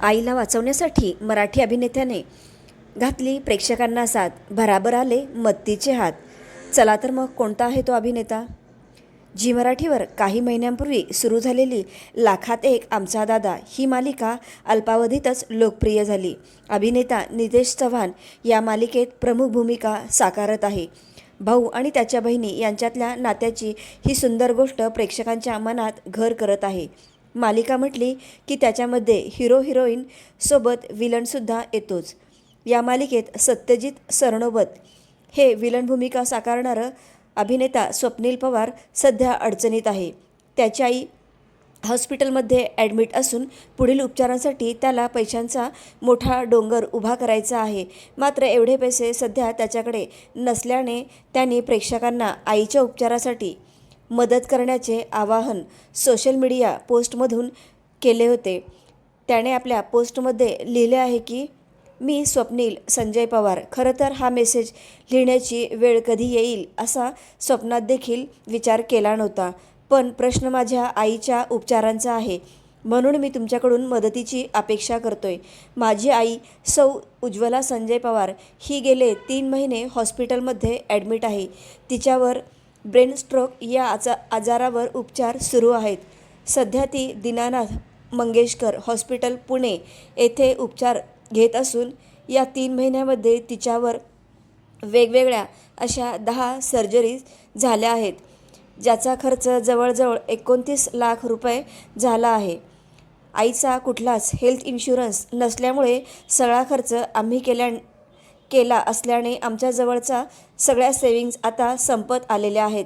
आईला वाचवण्यासाठी मराठी अभिनेत्याने घातली प्रेक्षकांना साथ. भराभर आले मत्तीचे हात. चला तर मग कोणता आहे तो अभिनेता? जी मराठीवर काही महिन्यांपूर्वी सुरू झालेली लाखात एक आमचा दादा ही मालिका अल्पावधीतच लोकप्रिय झाली. अभिनेता नितेश चव्हाण या मालिकेत प्रमुख भूमिका साकारत आहे. भाऊ आणि त्याच्या बहिणी यांच्यातल्या नात्याची ही सुंदर गोष्ट प्रेक्षकांच्या मनात घर करत आहे. मालिका म्हटली की त्याच्यामध्ये हिरो हिरोईन सोबत विलनसुद्धा येतोच. या मालिकेत सत्यजित सरनोबत हे विलन भूमिका साकारणारं अभिनेता स्वप्नील पवार सध्या अडचणीत आहे. त्याची आई हॉस्पिटलमध्ये ॲडमिट असून पुढील उपचारांसाठी त्याला पैशांचा मोठा डोंगर उभा करायचा आहे. मात्र एवढे पैसे सध्या त्याच्याकडे नसल्याने त्यांनी प्रेक्षकांना आईच्या उपचारासाठी मदत करण्याचे आवाहन सोशल मीडिया पोस्टमधून केले होते. त्याने आपल्या पोस्टमध्ये लिहिले आहे की मी स्वप्नील संजय पवार. खरं तर हा मेसेज लिहिण्याची वेळ कधी येईल असा स्वप्नात देखील विचार केला नव्हता. पण प्रश्न माझ्या आईच्या उपचारांचा आहे. म्हणून मी तुमच्याकडून मदतीची अपेक्षा करतोय. माझी आई सौ उज्ज्वला संजय पवार. ही गेले तीन महिने हॉस्पिटलमध्ये ॲडमिट आहे. तिच्यावर ब्रेन स्ट्रोक या आजा आजारावर उपचार सुरू आहेत. सध्या ती दीनानाथ मंगेशकर हॉस्पिटल पुणे येथे उपचार घेत असून या तीन महिन्यामध्ये तिच्यावर वेगवेगळ्या अशा दहा सर्जरीज झाल्या आहेत ज्याचा खर्च जवळजवळ एकोणतीस लाख रुपये झाला आहे. आईचा कुठलाच हेल्थ इन्शुरन्स नसल्यामुळे सगळा खर्च आम्ही केल्या केला असल्याने आमच्याजवळचा सगळ्या सेविंग्ज आता संपत आलेल्या आहेत.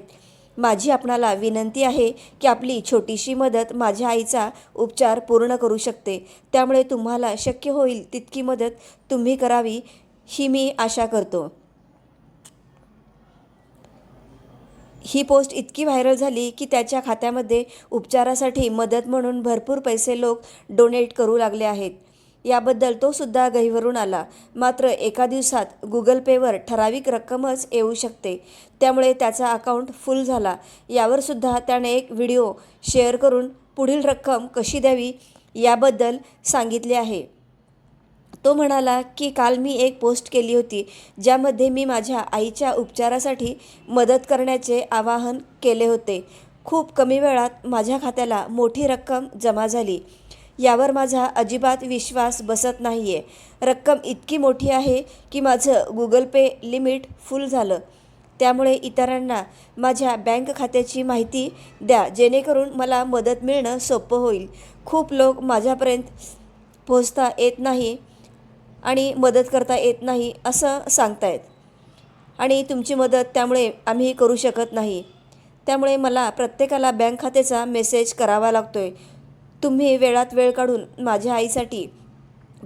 माझी आपणाला विनंती आहे की आपली छोटीशी मदत माझ्या आईचा उपचार पूर्ण करू शकते. त्यामुळे तुम्हाला शक्य होईल तितकी मदत तुम्ही करावी ही मी आशा करतो. ही पोस्ट इतकी व्हायरल झाली की त्याच्या खात्यामध्ये उपचारासाठी मदत म्हणून भरपूर पैसे लोक डोनेट करू लागले आहेत. याबद्दल तो सुद्धा गहिवरून आला. मात्र एका दिवसात गुगल पेवर ठराविक रक्कमच येऊ शकते. त्यामुळे त्याचा अकाउंट फुल झाला. यावर सुद्धा त्याने एक व्हिडिओ शेअर करून पुढील रक्कम कशी द्यावी याबद्दल सांगितले आहे. तो म्हणाला की काल मी एक पोस्ट केली होती ज्यामध्ये मी माझ्या आईच्या उपचारासाठी मदत करण्याचे आवाहन केले होते. खूप कमी वेळात माझ्या खात्याला मोठी रक्कम जमा झाली. यावर माझा अजिबात विश्वास बसत नाही आहे रक्कम इतकी मोठी आहे की माझं गुगल पे लिमिट फुल झालं. त्यामुळे इतरांना माझ्या बँक खात्याची माहिती द्या जेणेकरून मला मदत मिळणं सोपं होईल. खूप लोक माझ्यापर्यंत पोहोचता येत नाही आणि मदत करता येत नाही असं सांगतायत. आणि तुमची मदत त्यामुळे आम्ही करू शकत नाही. त्यामुळे मला प्रत्येकाला बँक खात्याचा मेसेज करावा लागतो आहे तुम्ही वेळात वेळ काढून माझ्या आईसाठी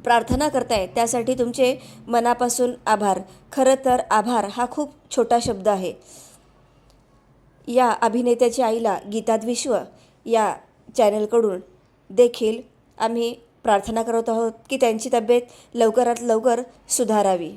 प्रार्थना करताय त्यासाठी तुमचे मनापासून आभार. खरं तर आभार हा खूप छोटा शब्द आहे. या अभिनेत्याच्या आईला गीतात विश्व या चॅनलकडून देखील आम्ही प्रार्थना करत आहोत की त्यांची तब्येत लवकरात लवकर सुधारावी.